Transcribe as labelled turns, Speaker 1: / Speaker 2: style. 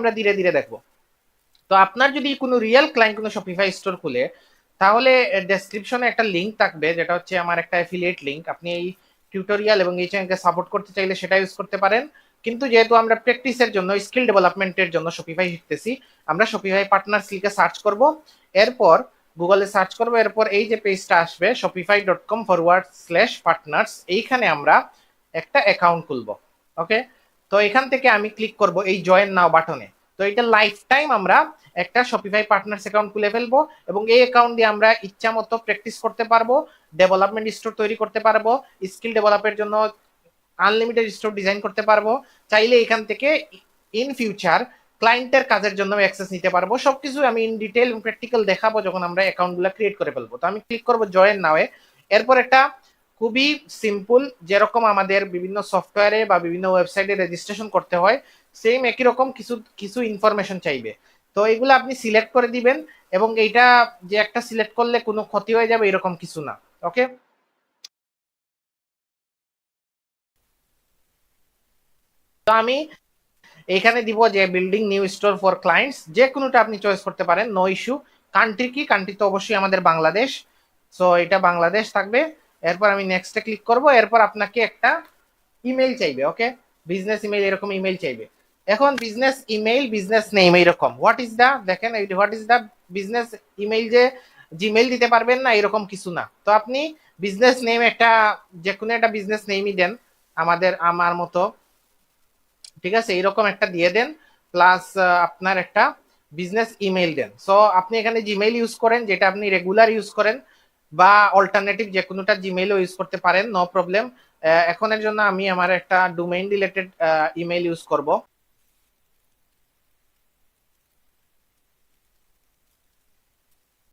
Speaker 1: আমরা ধীরে ধীরে দেখব। তো আপনার যদি কোনো রিয়েল ক্লায়েন্ট কোনো শপিফাই স্টোর খুলে, তাহলে ডেসক্রিপশনে একটা লিঙ্ক থাকবে, যেটা হচ্ছে আমার একটা অ্যাফিলিয়েট লিঙ্ক আপনি এই টিউটোরিয়াল এবং এই চ্যানেলকে সাপোর্ট করতে চাইলে সেটা ইউজ করতে পারেন। কিন্তু যেহেতু আমরা প্র্যাকটিসের জন্য স্কিল ডেভেলপমেন্টের জন্য শপিফাই শিখতেছি, আমরা শপিফাই পার্টনার্স লিখে সার্চ করব। এরপর গুগলে সার্চ করব। এরপর এই যে পেজটা আসবে Shopify dot com forward slash partners এইখানে আমরা একটা অ্যাকাউন্ট খুলবো। ওকে তো এখান থেকে আমি ক্লিক করব এই জয়েন নাও বাটনে তো এটা লাইফ টাইম আমরা একটা শপিফাই পার্টনার্স অ্যাকাউন্ট খুলে ফেলব এবং এই অ্যাকাউন্ট দিয়ে আমরা ইচ্ছা মতো প্র্যাকটিস করতে পারব ডেভেলপমেন্ট স্টোর তৈরি করতে পারব স্কিল ডেভেলপের জন্য আনলিমিটেড স্টোর ডিজাইন করতে পারব, চাইলে এখান থেকে ইন ফিউচার ক্লায়েন্টের কাজের জন্য অ্যাক্সেস নিতে পারব। সবকিছু আমি ইন ডিটেল প্র্যাকটিক্যাল দেখাবো যখন আমরা অ্যাকাউন্টগুলো ক্রিয়েট করে ফেলব। তো আমি ক্লিক করব জয়েন নাওয়ে এরপর একটা খুবই সিম্পল যেরকম আমাদের বিভিন্ন সফটওয়্যারে বা বিভিন্ন ওয়েবসাইটে রেজিস্ট্রেশন করতে হয় সেম একই রকম কিছু কিছু ইনফরমেশন চাইবে। তো এগুলো আপনি সিলেক্ট করে দিবেন এবং এইটা যে একটা সিলেক্ট করলে কোনো ক্ষতি হয়ে যাবে এরকম কিছু না ওকে তো আমি এখানে দিব যে building new store for clients যে কোনোটা আপনি চয়েস করতে পারেন নো ইস্যু কান্ট্রি কি? কান্ট্রি তো অবশ্যই আমাদের বাংলাদেশ। সো এটা বাংলাদেশ থাকবে। এরপর আমি নেক্সটে ক্লিক করব, এরপর আপনাকে একটা ইমেল চাইবে ওকে বিজনেস ইমেল এরকম ইমেল চাইবে। এখন বিজনেস ইমেল বিজনেস নেম এইরকম। হোয়াট ইজ দা দেখেন what is the business email যে জিমেল দিতে পারবেন না, এরকম কিছু না। তো আপনি বিজনেস নেম একটা যে কোনো একটা বিজনেস নেমই দেন, আমাদের, আমার মতো। ঠিক আছে? এইরকম একটা দিয়ে দেন প্লাস আপনার একটা বিজনেস ইমেল দেন। সো আপনি এখানে জিমেইল ইউজ করেন, যেটা আপনি রেগুলার ইউজ করেন বা অল্টারনেটিভ যে কোনোটা জিমেইলও ইউজ করতে পারেন নো প্রবলেম এখনের জন্য আমি আমার একটা ডোমেইন রিলেটেড ইমেইল ইউজ করব।